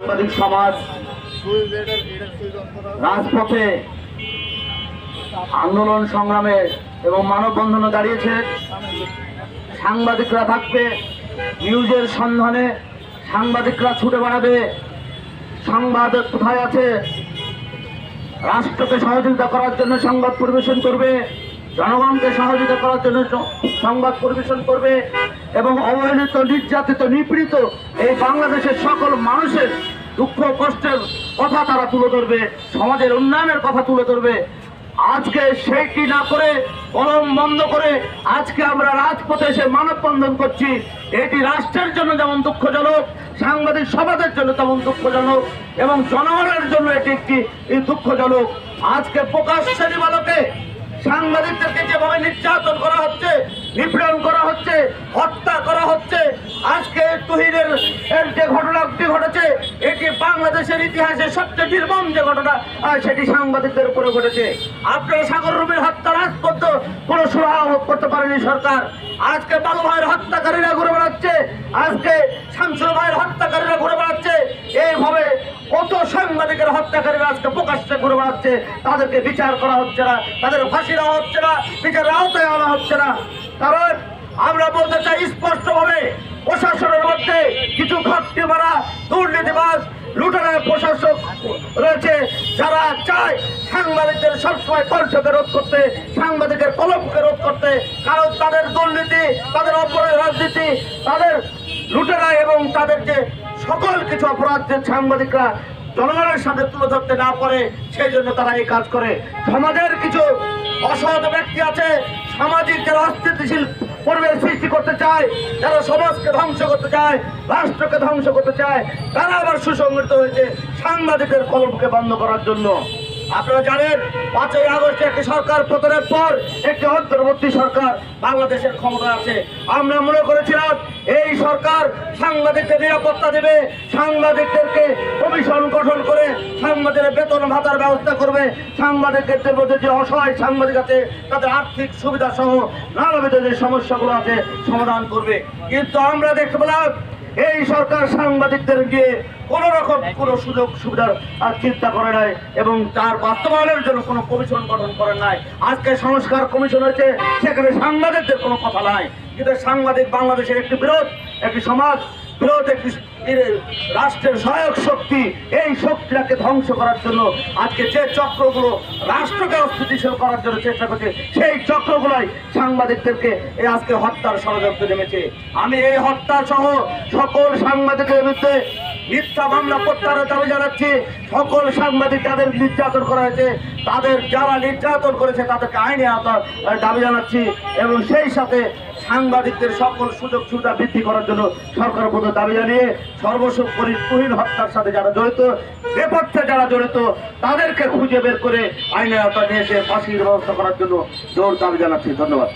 সাংবাদিক সমাজ, রাজপথে আন্দোলন সংগ্রামে এবং মানববন্ধনে দাঁড়িয়েছে। সাংবাদিকরা থাকবে, নিউজের সন্ধানে সাংবাদিকরা ছুটে বেড়াবে। সংবাদ কোথায় আছে? রাষ্ট্রকে সহযোগিতা করার জন্য সংবাদ পরিবেশন করবে, জনগণকে সহযোগিতা করার জন্য সংবাদ পরিবেশন করবে এবং অবহেলিত, নির্যাতিত, নিপীড়িত এই বাংলাদেশের সকল মানুষের দুঃখ কষ্টের কথা তারা তুলে ধরবে, সমাজের উন্নয়নের কথা তুলে ধরবে। আজকে সেইটি না করে, কলম বন্ধ করে আজকে আমরা রাজপথে এসে মানববন্ধন করছি। এটি রাষ্ট্রের জন্য যেমন দুঃখজনক, সাংবাদিক সমাজের জন্য তেমন দুঃখজনক, এবং জনগণের জন্য এটি একটি দুঃখজনক। আজকে প্রকাশ্যে দিবালোকে সাংবাদিকদেরকে যেভাবে নির্যাতন করা হচ্ছে, নিপীড়ন করা হচ্ছে তুহিনের যে ঘটনাটি ঘটেছে এটি বাংলাদেশের ইতিহাসে সবচেয়ে নির্মম যে ঘটনা সেটি সাংবাদিকদের উপরে ঘটেছে। আপনারা সাগর রুবির হত্যা রাজপথ কোনো সুরাহা করতে পারেনি সরকার। আজকে বাবু ভাইয়ের হত্যাকারীরা ঘুরে বেড়াচ্ছে, আজকে শামসুর ভাইয়ের হত্যাকারীরা ঘুরে বেড়াচ্ছে। এইভাবে কত সাংবাদিকের হত্যাকারীরা আজকে প্রকাশ্যে ঘুরে বেড়াচ্ছে, তাদেরকে বিচার করা হচ্ছে না, তাদের ফাঁসি দেওয়া হচ্ছে না বিচারের আওতায় আনা হচ্ছে না। কারণ আমরা বলতে চাই স্পষ্টভাবে প্রশাসনের মধ্যে কিছু ঘাটতি মারা দুর্নীতিবাজ লুটেরার প্রশাসক রয়েছে, যারা চায় সাংবাদিকদের সবসময় কণ্ঠকে রোধ করতে, সাংবাদিকের কলমকে রোধ করতে। কারণ তাদের দুর্নীতি, তাদের অপরাধ রাজনীতি, তাদের লুটেরা এবং তাদের যে সকল কিছু অপরাধ যে সাংবাদিকরা জনগণের সাথে তুলে ধরতে না পারে, সেই জন্য তারা এই কাজ করে। সমাজের কিছু অসৎ ব্যক্তি আছে, সামাজিক যারা অস্থিতিশীল পরিবেশ করতে চায়, যারা সমাজকে ধ্বংস করতে চায়, রাষ্ট্রকে ধ্বংস করতে চায়, তারা আবার সুসংগঠিত হয়েছে সাংবাদিকের কলমকে বন্ধ করার জন্য। আপনারা জানেন, পাঁচই আগস্টে একটি সরকার পতনের পর একটি অন্তর্বর্তী সরকার বাংলাদেশের ক্ষমতা আছে। আমরা মনে করেছিলাম এই সরকার সাংবাদিকদের নিরাপত্তা দেবে, সাংবাদিকদেরকে কমিশন গঠন করে সাংবাদিকের বেতন ভাতার ব্যবস্থা করবে। সাংবাদিকদের মধ্যে যে অসহায় সাংবাদিক আছে, তাদের আর্থিক সুবিধা সহ নানাবিধ যে সমস্যাগুলো আছে, সমাধান করবে। কিন্তু আমরা দেখতে পেলাম এই সরকার সাংবাদিকদের গিয়ে কোন রকম কোনো সুযোগ সুবিধার চিন্তা করে নাই এবং তার বাস্তবায়নের জন্য কোনো কমিশন গঠন করে নাই। আজকে সংস্কার কমিশন হয়েছে, সেখানে সাংবাদিকদের কোনো কথা নাই। কিন্তু সাংবাদিক বাংলাদেশের একটি বিরোধ, একটি সমাজ রাষ্ট্রের সহায়ক শক্তি, এই শক্তিটাকে ধ্বংস করার জন্য আজকে যে চক্রগুলো রাষ্ট্রকে অস্থিতিশীল করার জন্য চেষ্টা করছে, সেই চক্রগুলোই সাংবাদিকদেরকে এই আজকে হত্যার ষড়যন্ত্র নেমেছে। আমি এই হত্যা সহ সকল সাংবাদিকের বিরুদ্ধে মিথ্যা মামলা প্রত্যাহারের দাবি জানাচ্ছি। সকল সাংবাদিক যাদের নির্যাতন করা হয়েছে, তাদের যারা নির্যাতন করেছে, তাদেরকে আইনে দাবি জানাচ্ছি। এবং সেই সাথে সাংবাদিকদের সকল সুযোগ সুবিধা বৃদ্ধি করার জন্য সরকারের মধ্যে দাবি জানিয়ে সর্বসোপরি তুহিন হত্যার সাথে যারা জড়িত, নেপথ্যে যারা জড়িত, তাদেরকে খুঁজে বের করে আইনের আওতায় নিয়ে এসে ফাঁসির ব্যবস্থা করার জন্য জোর দাবি জানাচ্ছি। ধন্যবাদ।